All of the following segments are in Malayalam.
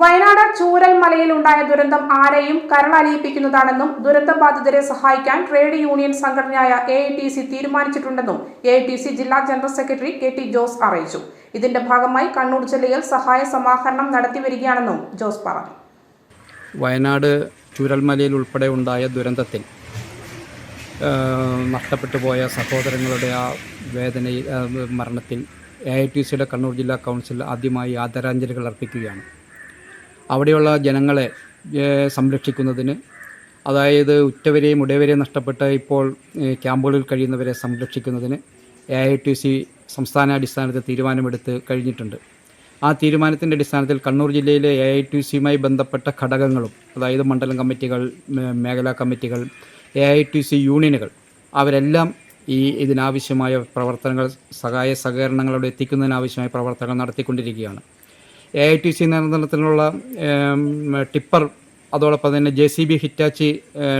വയനാട് ചൂരൽ മലയിൽ ഉണ്ടായ ദുരന്തം ആരെയും കരളലിയിപ്പിക്കുന്നതാണെന്നും ദുരന്തബാധിതരെ സഹായിക്കാൻ ട്രേഡ് യൂണിയൻ സംഘടനയായ എ ഐ ടി സി തീരുമാനിച്ചിട്ടുണ്ടെന്നും എ ഐ ടി സി ജില്ലാ general secretary K T Jose അറിയിച്ചു. ഇതിന്റെ ഭാഗമായി കണ്ണൂർ ജില്ലയിൽ സഹായ സമാഹരണം നടത്തിവരികയാണെന്നും ജോസ് പറഞ്ഞു. വയനാട് ചൂരൽമലയിൽ ഉൾപ്പെടെ ഉണ്ടായ ദുരന്തത്തിൽ നഷ്ടപ്പെട്ടു പോയ സഹോദരങ്ങളുടെ ആ വേദനയിൽ മരണത്തിൽ എ ഐ ടി സിയുടെ കണ്ണൂർ ജില്ലാ കൗൺസിൽ ആദ്യമായി ആദരാഞ്ജലികൾ അർപ്പിക്കുകയാണ്. അവിടെയുള്ള ജനങ്ങളെ സംരക്ഷിക്കുന്നതിന്. അതായത് ഉറ്റവരെയും ഉടയവരെയും നഷ്ടപ്പെട്ട് ഇപ്പോൾ ക്യാമ്പുകളിൽ കഴിയുന്നവരെ സംരക്ഷിക്കുന്നതിന് എ ഐ ടി സി സംസ്ഥാനാടിസ്ഥാനത്തിൽ തീരുമാനമെടുത്ത് കഴിഞ്ഞിട്ടുണ്ട്. ആ തീരുമാനത്തിന്റെ അടിസ്ഥാനത്തിൽ കണ്ണൂർ ജില്ലയിലെ എ ഐ ടി സിയുമായി ബന്ധപ്പെട്ട ഘടകങ്ങളും അതായത് മണ്ഡലം കമ്മിറ്റികൾ മേഖലാ കമ്മിറ്റികൾ എ ഐ ടി സി യൂണിയനുകൾ അവരെല്ലാം ഈ ഇതിനാവശ്യമായ പ്രവർത്തനങ്ങൾ സഹായ സഹകരണങ്ങളോട് എത്തിക്കുന്നതിനാവശ്യമായ പ്രവർത്തനങ്ങൾ നടത്തിക്കൊണ്ടിരിക്കുകയാണ്. എ ഐ ടി സി നിയന്ത്രണത്തിലുള്ള ടിപ്പർ അതോടൊപ്പം തന്നെ ജെ സി ബി ഹിറ്റാച്ചി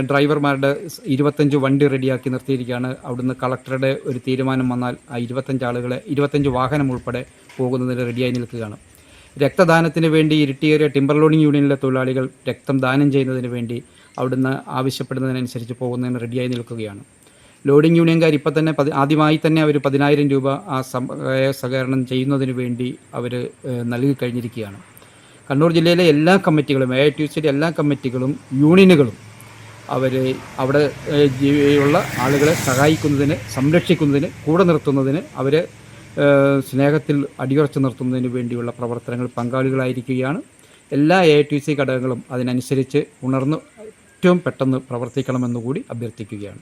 ഡ്രൈവർമാരുടെ ഇരുപത്തഞ്ച് വണ്ടി റെഡിയാക്കി നിർത്തിയിരിക്കുകയാണ്. അവിടുന്ന് കളക്ടറുടെ ഒരു തീരുമാനം വന്നാൽ ആ ഇരുപത്തഞ്ച് ആളുകളെ ഇരുപത്തഞ്ച് വാഹനം ഉൾപ്പെടെ പോകുന്നതിന് റെഡിയായി നിൽക്കുകയാണ്. രക്തദാനത്തിന് വേണ്ടി ഇരിട്ടിയേറിയ ടിമ്പർ ലോഡിംഗ് യൂണിയനിലെ തൊഴിലാളികൾ രക്തം ദാനം ചെയ്യുന്നതിന് വേണ്ടി അവിടുന്ന് ആവശ്യപ്പെടുന്നതിനനുസരിച്ച് പോകുന്നതിന് റെഡിയായി നിൽക്കുകയാണ്. ലോഡിംഗ് യൂണിയൻകാർ ഇപ്പം തന്നെ പതി ആദ്യമായി തന്നെ അവർ പതിനായിരം രൂപ ആ സഹകരണം ചെയ്യുന്നതിന് വേണ്ടി അവർ നൽകി കഴിഞ്ഞിരിക്കുകയാണ്. കണ്ണൂർ ജില്ലയിലെ എല്ലാ കമ്മിറ്റികളും എ ഐ ടി സിയുടെ എല്ലാ കമ്മിറ്റികളും യൂണിയനുകളും അവർ അവിടെ ജീവിയുള്ള ആളുകളെ സഹായിക്കുന്നതിന് സംരക്ഷിക്കുന്നതിന് കൂടെ നിർത്തുന്നതിന് അവരെ സ്നേഹത്തിൽ അടിയുറച്ചു നിർത്തുന്നതിന് വേണ്ടിയുള്ള പ്രവർത്തനങ്ങൾ പങ്കാളികളായിരിക്കുകയാണ്. എല്ലാ എ ടി സി ഘടകങ്ങളും അതിനനുസരിച്ച് ഉണർന്ന് ഏറ്റവും പെട്ടെന്ന് പ്രവർത്തിക്കണമെന്നുകൂടി അഭ്യർത്ഥിക്കുകയാണ്.